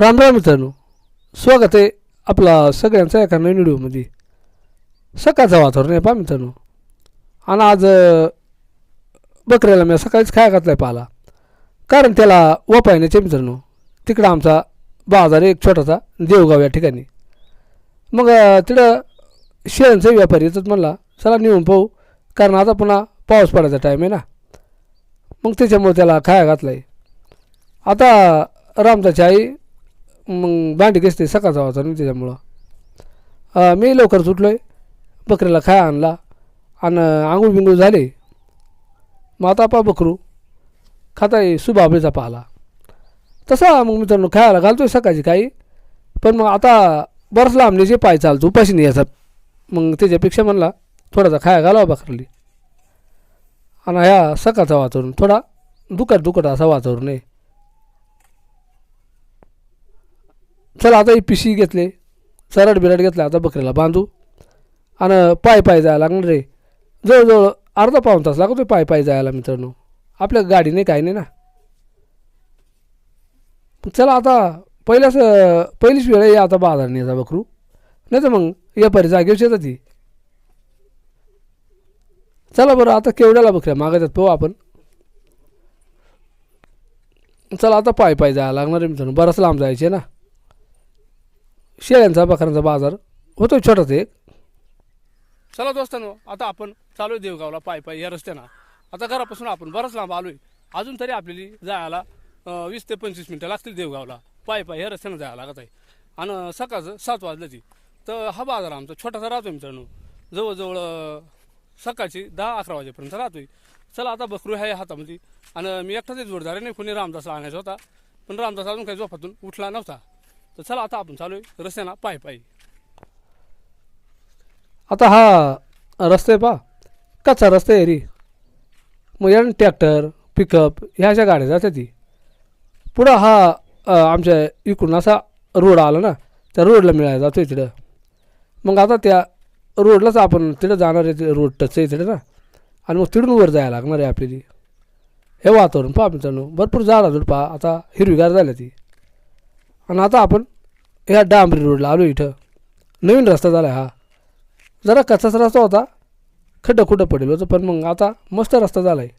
राम राम मित्रांनो. स्वागत आहे आपला सगळ्यांचा एका नवीन व्हिडिओमध्ये. सकाळचं वातावरण आहे पहा मित्रांनो. आणि आज बकऱ्याला मी सकाळीच खाया घातला आहे पाला. कारण त्याला वपायण्याचे मित्रांनो. तिकडं आमचा बाजार आहे एक छोटासा देवगाव या ठिकाणी. मग तिकडं शेळ्यांचा व्यापारी येतात म्हणला चला नेऊन पाहू. कारण आता पुन्हा पाऊस पडायचा टाईम आहे ना. मग त्याच्यामुळे त्याला खाया घातला आहे आता रामदाची आई मग भांडी घसते सकाळचा होता ना त्याच्यामुळं. मी लवकर सुटलो आहे बकरीला खाया आणला आणि आंघोळ बिंगूळ झाले. मग आता पा बकरू खाताय सुबाबळीचा पाहला. तसा मग मित्रांनो खायला घालतो आहे सकाळची काही पण मग आता बरंच लांबण्याचे पाय चालतो उपाशी नाही याचा. मग त्याच्यापेक्षा म्हणला थोडासा खाया घालावा बकरली. आणि ह्या सकाळचा वातावरण थोडा दुखट दुखट असा वातावरण आहे. चला आता ही पिशी घेतले चरड बिराट घेतला आता बकरीला बांधू. आणि पाय पाय जायला लागणार रे. जवळजवळ अर्धा पाऊण तास लागतो पाय पाय जायला मित्रांनो. आपल्या गाडी नाही काय नाही ना. चला आता पहिल्याच पहिलीच वेळ आहे आता बाजार नाही बकरू. नाही तर मग व्यापारी जागेवर येतात ती चला बरं आता केवढ्याला बकऱ्या मागायच्यात पाहू आपण. चला आता पाय पाय जायला लागणार आहे मित्रांनो. बराच लांब जायचे ना. शेळ्यांचा बकऱ्यांचा बाजार होतो छोटाच एक. चला दोस्तांनो आता आपण चालू आहे देवगावला पाय पाय या रस्त्यानं. आता घरापासून आपण बराच लांब आलो आहे अजून तरी आपल्याला जायला वीस ते पंचवीस मिनटं लागतील देवगावला. पाय पाय या रस्त्यानं जायला लागत आहे. आणि सकाळचं सात वाजलं ती तर हा बाजार आमचा छोटासा राहतोय मित्रांनो. जवळजवळ सकाळची दहा अकरा वाजेपर्यंत राहतोय. चला आता बकरू आहे हातामध्ये. आणि मी एकटाच जोडदार नाही कोणी रामदासला आणायचा होता. पण रामदास अजून काही झोपातून उठला नव्हता. तर चला आता आपण चालू आहे रस्त्यानं पाय पायी. आता हा रस्ता आहे पा कच्चा रस्ता आहे रे. मग या ट्रॅक्टर पिकअप ह्या अशा गाड्या जातात ती. पुढं हा आमच्या इकडून असा रोड आला ना त्या रोडला मिळायला जातो आहे तिथं. मग आता त्या रोडलाच आपण तिथं जाणार आहे ते रोड टच आहे तिथं ना. आणि मग तिथून वर जायला लागणार आहे आपली हे वातावरण पहा मित्रांनो. भरपूर झाडाझुड पहा. आता हिरवीगार झाल्या ती. आणि आता आपण ह्या डांबरी रोडला आलो इथं. नवीन रस्ता झाला आहे हा. जरा कचाच रस्ता होता. खड्डं खुडं पडेल होतं पण मग आता मस्त रस्ता झाला आहे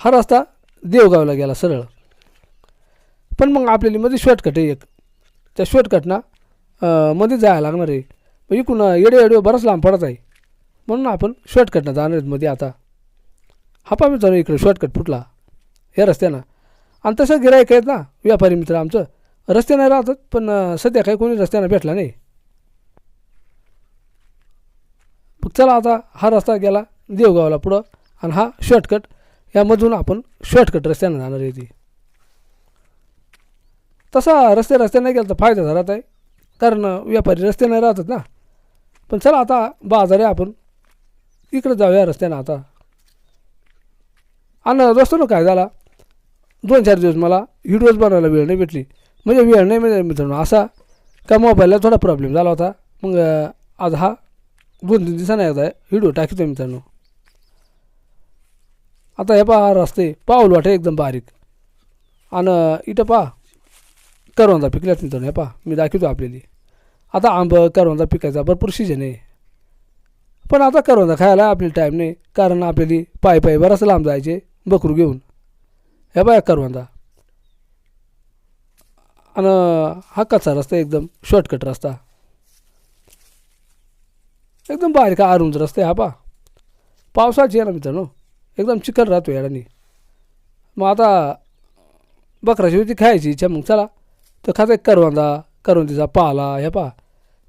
हा रस्ता देवगावला गेला सरळ. पण मग आपल्याला मध्ये शॉर्टकट आहे एक. त्या शॉर्टकटना मध्ये जायला लागणार आहे. मग इकडून येडे येडे बराच लांब पडत आहे. म्हणून आपण शॉर्टकटनं जाणार आहेत मध्ये आता. हा पा मित्रांनो इकडे शॉर्टकट फुटला. या रस्त्यानं. आणि तसं गिरायक आहेत ना व्यापारी मित्र आमचं. रस्त्यानं राहतात पण सध्या काही कोणी रस्त्यानं भेटला नाही. मग चला आता हा रस्ता गेला देवगावला पुढं आणि हा शॉर्टकट यामधून आपण शॉर्टकट रस्त्यानं जाणार आहे ती तसा रस्ते रस्त्याने गेला तर फायदा झाला आहे कारण व्यापारी रस्त्याने राहतात ना. पण चला आता बाजार आहे आपण इकडं जाऊया रस्त्यानं आता. आणि दोस्तानो काय झाला? दोन चार दिवस मला व्हिडिओज बनवायला वेळ नाही भेटली. म्हणजे वेळ नाही म्हणजे मित्रांनो. असा का मोबाईलला थोडा प्रॉब्लेम झाला होता. मग आज हा दोन तीन दिवसांना एकदा व्हिडिओ टाकतो मित्रांनो. आता हे पहा रस्ते. पाऊल वाटे एकदम बारीक. आणि इथं पहा करवंदा पिकल्यात मित्रांनो. हे पहा मी दाखवतो आपल्याला. आता आंब करवंदा पिकायचा भरपूर सीजन आहे. पण आता करवंदा खायला आपल्याला टाईम नाही. कारण आपल्याला पायी पायी बराच लांब जायचे बकरू घेऊन. हे बघा करवंदा. आणि हा कच्चा रस्ता एकदम शॉर्टकट रस्ता. एकदम बारीक अरुंद रस्ते हा पा पावसाची आहे ना मित्रांनो. एकदम चिकन राहतो याडानी मग आता बकराची होती खायची इच्छा मग चला. तर खाते करवंदा करवंदीचा पाला ह्या पा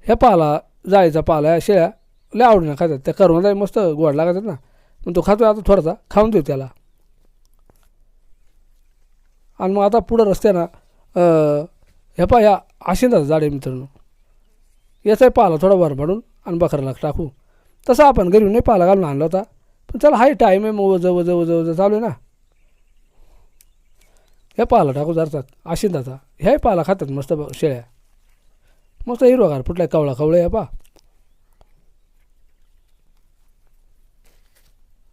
ह्या पाला जाळीचा पाला ह्या शेळ्या लय आवडीनं खातात. त्या करवंदा मस्त गोड लागतात ना. मग तो खातो आता थोडासा खाऊन देऊ त्याला. आणि मग आता पुढं रस्त्यानं हे ह्या पा ह्या आशिंदाचं झाड आहे मित्रांनो. याचाही पाला थोडा वर पाडून आणि बकराला टाकू. तसा आपण घरी नाही पाला घालून आणला होता. पण चला हाय टाईम आहे मग वजं वजं वजं वजं चालू आहे ना. ह्या पाला टाकू जरचा आशिंदाचा ह्याही पाला खातात मस्त ब- शेळ्या. मस्त हिरवागार फुटलाय कवळा कवळे ह्या पा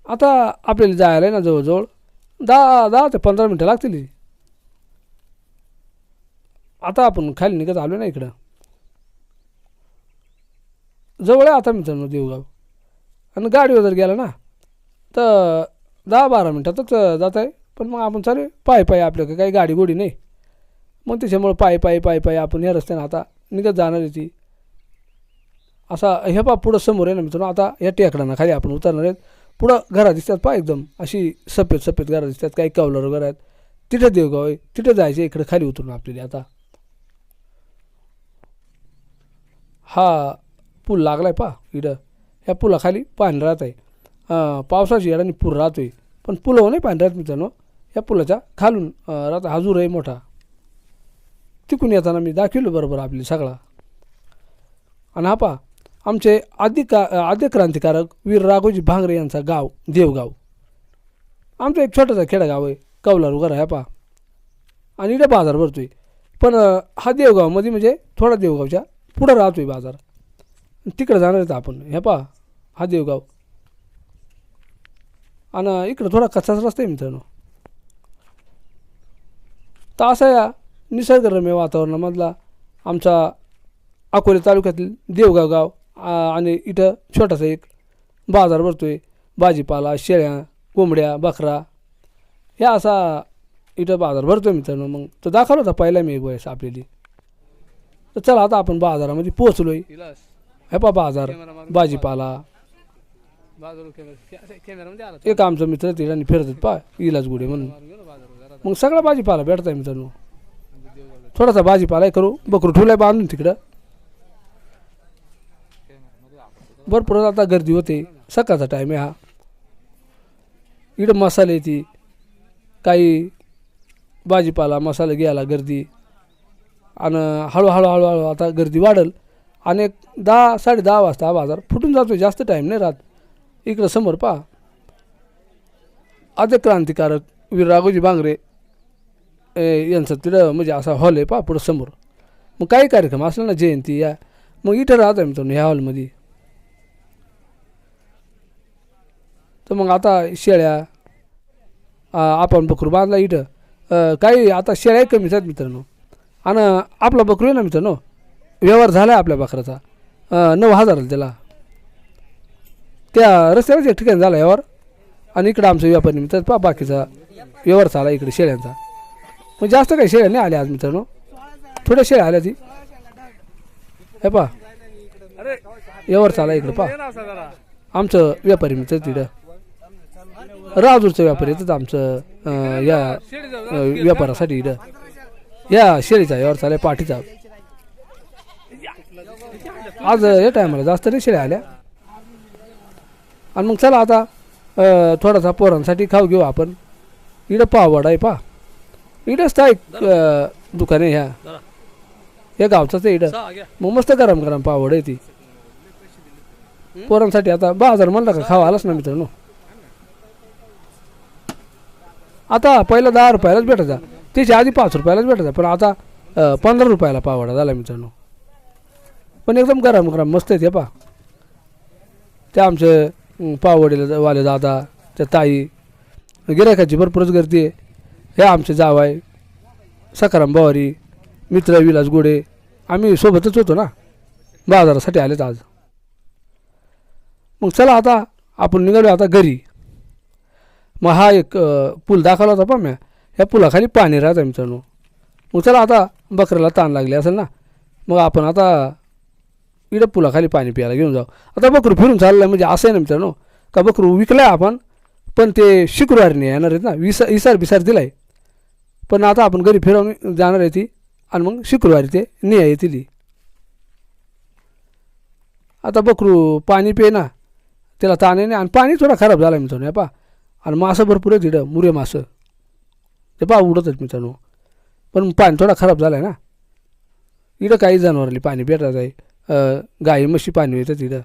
आता आपल्याला जायला आहे ना जवळजवळ. दहा दहा ते पंधरा मिनटं लागतील. आता आपण खाली निघत आलो ना इकडं. जवळ आहे आता मित्रांनो देवगाव. आणि गाडीवर जर गेला ना तर दहा बारा मिनटातच जात आहे. पण मग आपण चालू पाय पाय आपल्याकडे काही गाडी गोडी नाही. मग त्याच्यामुळं पाय पाय पाय पाय आपण या रस्त्यानं आता निघत जाणार आहे ती. असा हे पा पुढं समोर आहे ना मित्रांनो. आता या टेकडांना खाली आपण उतरणार आहेत. पुढं घरं दिसतात पा एकदम. अशी सफेद सफेद घरं दिसतात. काही कवलर वगैरे आहेत. तिथं देवगाव आहे. तिथं जायचं इकडं खाली उतरून आपल्याला आता. हा पूल लागला आहे पा इडं ह्या पुलाखाली पाणी राहत आहे. अं, पावसाची येडाने पूर आहे पण पुलावर हो नाही पाणी राहत मित्रांनो. या पुलाच्या खालून राहता हजूर हाजूर आहे मोठा. तिकून येताना मी दाखविलो बरोबर आपली सगळा. आणि हा पा आमचे आद्य का आद्य क्रांतिकारक वीर राघोजी भांगरे यांचा गाव देवगाव. आमचा एक छोटासा खेडेगाव आहे कौलार घर आहे पा आणि इकडे बाजार आहे पण हा देवगावमध्ये म्हणजे थोडा देवगावच्या पुढं राहतोय बाजार. तिकडे जाणार आहेत आपण. हे पा हा देवगाव. आणि इकडं थोडा कच्चाच रस्ता आहे मित्रांनो. तर असा या निसर्गरम्य वातावरणामधला आमचा अकोले तालुक्यातील देवगाव गाव आणि इथं छोटासा एक बाजार भरतो आहे भाजीपाला शेळ्या कोंबड्या बकरा. ह्या असा इथं बाजार भरतोय मित्रांनो. मग तो दाखवला होता पहिला मी एक वेळेस आपल्याली. तर चला आता आपण बाजारामध्ये पोहोचलोय. हे पा बाजार भाजीपाला. एक आमचा मित्र तिला फिरतात पा इलाज गुडे म्हणून. मग सगळा भाजीपाला भेटताय मित्रांनो. थोडासा भाजीपाला करू. बकरू ठेवलाय बांधून तिकडं. भरपूर आता गर्दी होते. सकाळचा टाईम आहे हा. इकडं मसाले ती. काही भाजीपाला मसाले घ्यायला गर्दी. आणि हळूहळू हळूहळू आता गर्दी वाढेल. आणि एक दहा साडे दहा वाजता हा बाजार फुटून जातो जास्त टाईम नाही राहत. इकडं समोर पहा. आता क्रांतिकारक वीर राघोजी बांगरे ए, यांचं तिथं म्हणजे असा हॉल आहे पहा पुढं समोर. मग काही कार्यक्रम असला ना जयंती या. मग इथं राहत आहे मित्रांनो ह्या हॉलमध्ये तर मग आता शेळ्या आपण बकरू बांधला इथं. काही आता शेळ्या कमीच आहेत मित्रांनो. आणि आपला बकरू आहे ना मित्रांनो? व्यवहार झाला आहे आपल्या बकराचा नऊ हजार त्याला. त्या रस्त्यावरच एक ठिकाणी झाला व्यवहार. आणि इकडं आमचं व्यापारी मित्र पा बाकीचा व्यवहार चाला इकडे शेळ्यांचा. मग जास्त काही शेळ्या नाही आल्या आज मित्रांनो. थोड्या शेळ्या आल्या ती. हे पा व्यवहार चाला इकडं पा आमचं व्यापारी मित्र तिथं. राजूरचं व्यापारी येतात आमचं या व्यापारासाठी इथं. या शेळीचा यावर चालाय पाठीचा. आज या टायमाला जास्त नाही शेळ्या आल्या. आणि मग चला आता थोडासा पोरांसाठी खाऊ घेऊ आपण. इकडं पावड आहे पा. इकडंच तर दुकान आहे ह्या. या गावचाच आहे इकडं. मग मस्त गरम गरम पावड आहे ती. पोरांसाठी आता बाजार म्हणला का खावा आलाच ना मित्रांनो. आता पहिला दहा रुपयालाच भेटायचा. त्याच्या आधी पाच रुपयालाच भेटायचा पण आता पंधरा रुपयाला पावडा झाला मित्रांनो. पण एकदम गरम गरम मस्त आहेत हे पा ते आमचे पावडीला वाले दादा त्या ताई गिरायकाची भरपूरच गर्दी आहे. हे आमचे जावाय सकाराम बवारी मित्र विलास गोडे आम्ही सोबतच होतो ना. बाजारासाठी आलेत आज. मग चला आता आपण निघालो आता घरी. मग हा एक पूल दाखवला होता पा म्या ह्या पुलाखाली पाणी राहतं आहे मित्रांनो. मग चला आता बकऱ्याला ताण लागले असेल ना मग आपण आता इकडं पुलाखाली पाणी प्यायला घेऊन जाऊ. आता बकरू फिरून चाललं म्हणजे असं आहे ना मित्रांनो का बकरू विकलं आपण पण ते शुक्रवारी नाही येणार आहेत ना विसा इसार बिसार दिलाय. पण आता आपण घरी फिरवून जाणार आहे ती आणि मग शुक्रवारी ते निया येतील. आता बकरू पाणी पे ना त्याला ताण आहे आणि पाणी थोडा खराब झाला मित्रांनो हे पा आणि मासं भरपूर आहे तिथं मुरे मासं. ते उडत उडतच मित्रांनो. पण पाणी थोडा खराब झाला आहे ना. इथं काही जनावरांनी पाणी भेटत आहे. गाई म्हशी पाणी येतं तिथं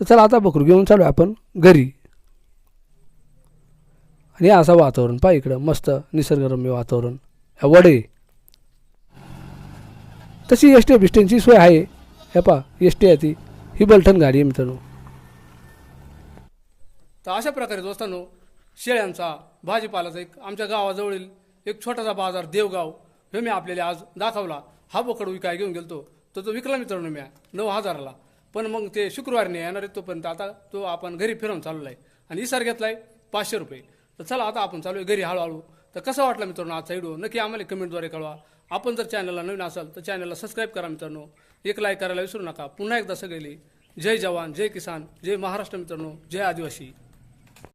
तर चला आता बकरू घेऊन चालू आपण घरी. आणि असं वातावरण पहा इकडं मस्त निसर्गरम्य वातावरण. ह्या वडे. तशी एस टी बिस्टेनची सोय आहे. ह्या पा एस टी आहे ती. ही बलठण गाडी आहे मित्रांनो. तर अशा प्रकारे दोस्तांनो शेळ्यांचा भाजीपालाचा एक आमच्या गावाजवळील एक छोटासा बाजार देवगाव हे मी आपल्याला आज दाखवला. हा बोकड विकाय घेऊन गेलतो. तर तो विकला मित्रांनो मी नऊ हजाराला. पण मग ते शुक्रवारी नाही येणार आहे तोपर्यंत आता तो आपण घरी फिरवून चाललो आहे आणि इसार घेतलाय पाचशे रुपये. तर चला आता आपण चालू आहे घरी हळूहळू. तर कसा वाटला मित्रांनो आजचा व्हिडिओ नक्की आम्हाला कमेंटद्वारे कळवा. आपण जर चॅनलला नवीन असाल तर चॅनलला सबस्क्राईब करा मित्रांनो. एक लाईक करायला विसरू नका. पुन्हा एकदा सगळे जय जवान जय किसान जय महाराष्ट्र मित्रांनो जय आदिवासी.